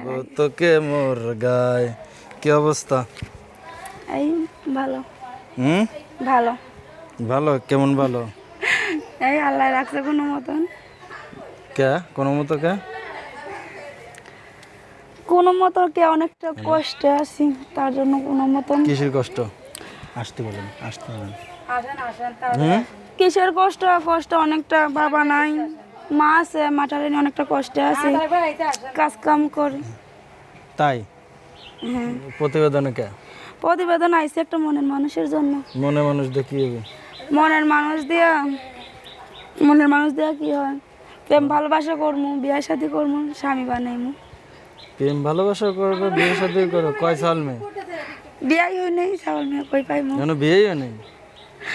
আগে। তোকে মোর গায় কি অবস্থা? এই ভালো। হুম? ভালো। ভালো? কেমন ভালো? এই আল্লাহ রাখছে কোনো মতন। কে? কোনো মতো কে? কোনো মতো কে অনেকটা কষ্টে আছি তার জন্য কোনো মতন। কিসের কষ্ট? আসতে বলেন আসতে বলেন। কিসের কষ্ট? কষ্ট অনেকটা বাবা নাই। মা আছে মাটারে নিয়ে অনেকটা কষ্টে আছে। কাজ কাম করে। তাই? হ্যাঁ। প্রতিবেদনে কে? প্রতিবেদন আইছে একটা মনের মানুষের জন্য। মনে মানুষ দেখি মনের মানুষ দিয়া মনের মানুষ দিয়া কি হয়? প্রেম ভালোবাসা করমু বিয়ে শাদি করমু স্বামী বানাইমু। প্রেম ভালোবাসা করবে বিয়ে সাথে করো কয় সাল মেয়ে? বিয়াই হই নাই চাউল মেয়ে কই পাইমু? যেন বিয়েই হয় নাই?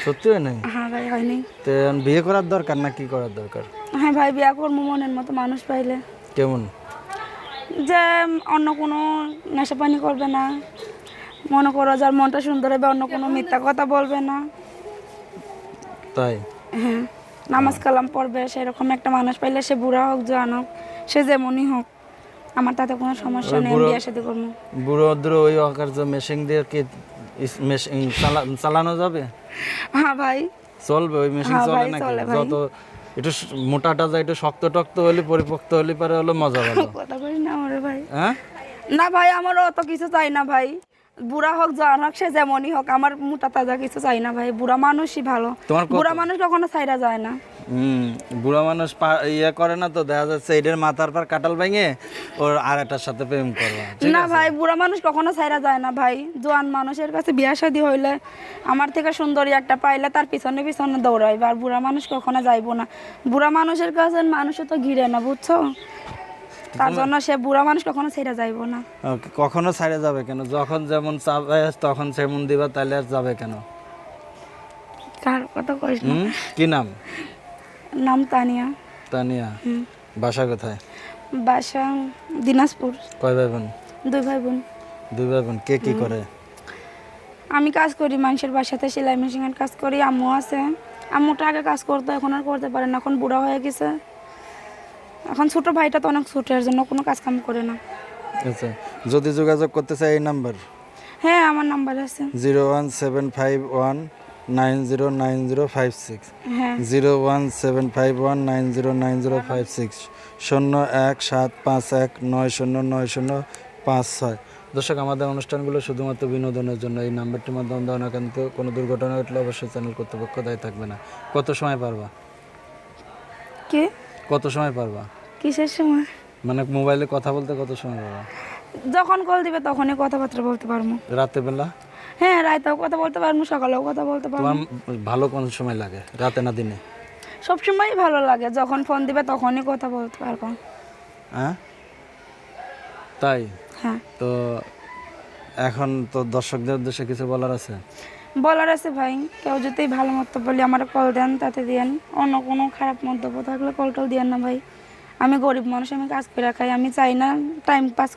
সত্যি হয় নাই? হ্যাঁ ভাই হয় নাই। তো বিয়ে করার দরকার না কি করার দরকার? হ্যাঁ ভাই বিয়া করমু মনের মতো মানুষ পাইলে। কেমন? যে অন্য কোনো নেশা পানি করবে না। মনে করো যার মনটা সুন্দর হবে অন্য কোনো মিথ্যা কথা বলবে না। তাই? হ্যাঁ নামাজ কালাম পড়বে সেরকম একটা মানুষ পাইলে সে বুড়া হোক জোয়ান হোক সে যেমনই হোক আমার তাতে কোনো সমস্যা নেই বিয়ের সাথে করব। বুড়ো অদ্র ওই অকার যে মেশিন দিয়ে কি মেশিন চালানো যাবে? হ্যাঁ ভাই। চলবে ওই মেশিন হ্যাঁ চলে নাকি? যত একটু মোটা মোটাটা যায় একটু শক্ত টক্ত হলে পরিপক্ত হলে পারে হলো মজা ভালো। কথা না আমার ভাই। হ্যাঁ? না ভাই আমার অত কিছু চাই না ভাই। বুড়া হোক জোয়ান হোক সে যেমনই হোক আমার মোটা তাজা কিছু চাই না ভাই। বুড়া মানুষই ভালো। বুড়া মানুষ কখনো ছাইরা যায় না। হুম বুড়া মানুষ ইয়ে করে না তো দেখা যাচ্ছে এটার মাথার পর কাটাল ভেঙে ওর আর একটার সাথে প্রেম করবা না ভাই বুড়া মানুষ কখনো ছাইরা যায় না ভাই। জোয়ান মানুষের কাছে বিয়া শাদী হইলে আমার থেকে সুন্দরী একটা পাইলে তার পিছনে পিছনে দৌড়াইবে আর বুড়া মানুষ কখনো যাইবো না। বুড়া মানুষের কাছে মানুষও তো ঘিরে না বুঝছ? তার জন্য সে বুড়া মানুষ কখনো ছেড়ে যাইবো না। কখনো ছাড়ে যাবে কেন? যখন যেমন চাবে তখন সেমন দিবা তাহলে আর যাবে কেন? কার কথা কইস না। কি নাম? নাম তানিয়া। তানিয়া। বাসা কোথায়? বাসা দিনাজপুর। কয় ভাই বোন দুই ভাই বোন দুই ভাই বোন কে কি করে? আমি কাজ করি মানুষের বাসাতে সেলাই মেশিনের কাজ করি আম্মু আছে। আম্মুটা আগে কাজ করতো এখন আর করতে পারে না এখন বুড়া হয়ে গেছে। এখন ছোট ভাইটা তো অনেক ছোট এর জন্য কোনো কাজ কাম করে না। আচ্ছা যদি যোগাযোগ করতে চাই এই নাম্বার? হ্যাঁ আমার নাম্বার আছে। Zero one seven five one nine zero nine zero five six. হ্যাঁ। Zero one seven five one nine zero nine zero five six. শূন্য এক সাত পাঁচ এক নয় শূন্য নয় শূন্য পাঁচ ছয়। দর্শক আমাদের অনুষ্ঠানগুলো শুধুমাত্র বিনোদনের জন্য। এই নাম্বারটির মাধ্যমে দেওয়া কিন্তু কোনো দুর্ঘটনা ঘটলে অবশ্যই চ্যানেল কর্তৃপক্ষ দায়ী থাকবে না। কত সময় পারবা? কে? কত সময় পারবা? কিসের সময়? মানে মোবাইলে কথা বলতে কত সময় পারবা যখন কল দিবে তখনই কথাবার্তা বলতে পারব। রাতে বেলা হ্যাঁ রাতেও কথা বলতে পারব সকালেও কথা বলতে পারব। তোমার ভালো কোন সময় লাগে রাতে না দিনে? সবসময়ই ভালো লাগে যখন ফোন দিবে তখনই কথা বলতে পারব। হ্যাঁ? তাই? হ্যাঁ। তো এখন তো দর্শকদের উদ্দেশ্যে কিছু বলার আছে? বলার আছে ভাই কেউ যদি ভালো মতো বলি আমার কল দেন তাতে দেন। অন্য কোনো খারাপ মন্তব্য থাকলে কল টল দেন না ভাই। আমি গরিব মানুষ আমি কাজ করে খাই আমি চাই না টাইম পাস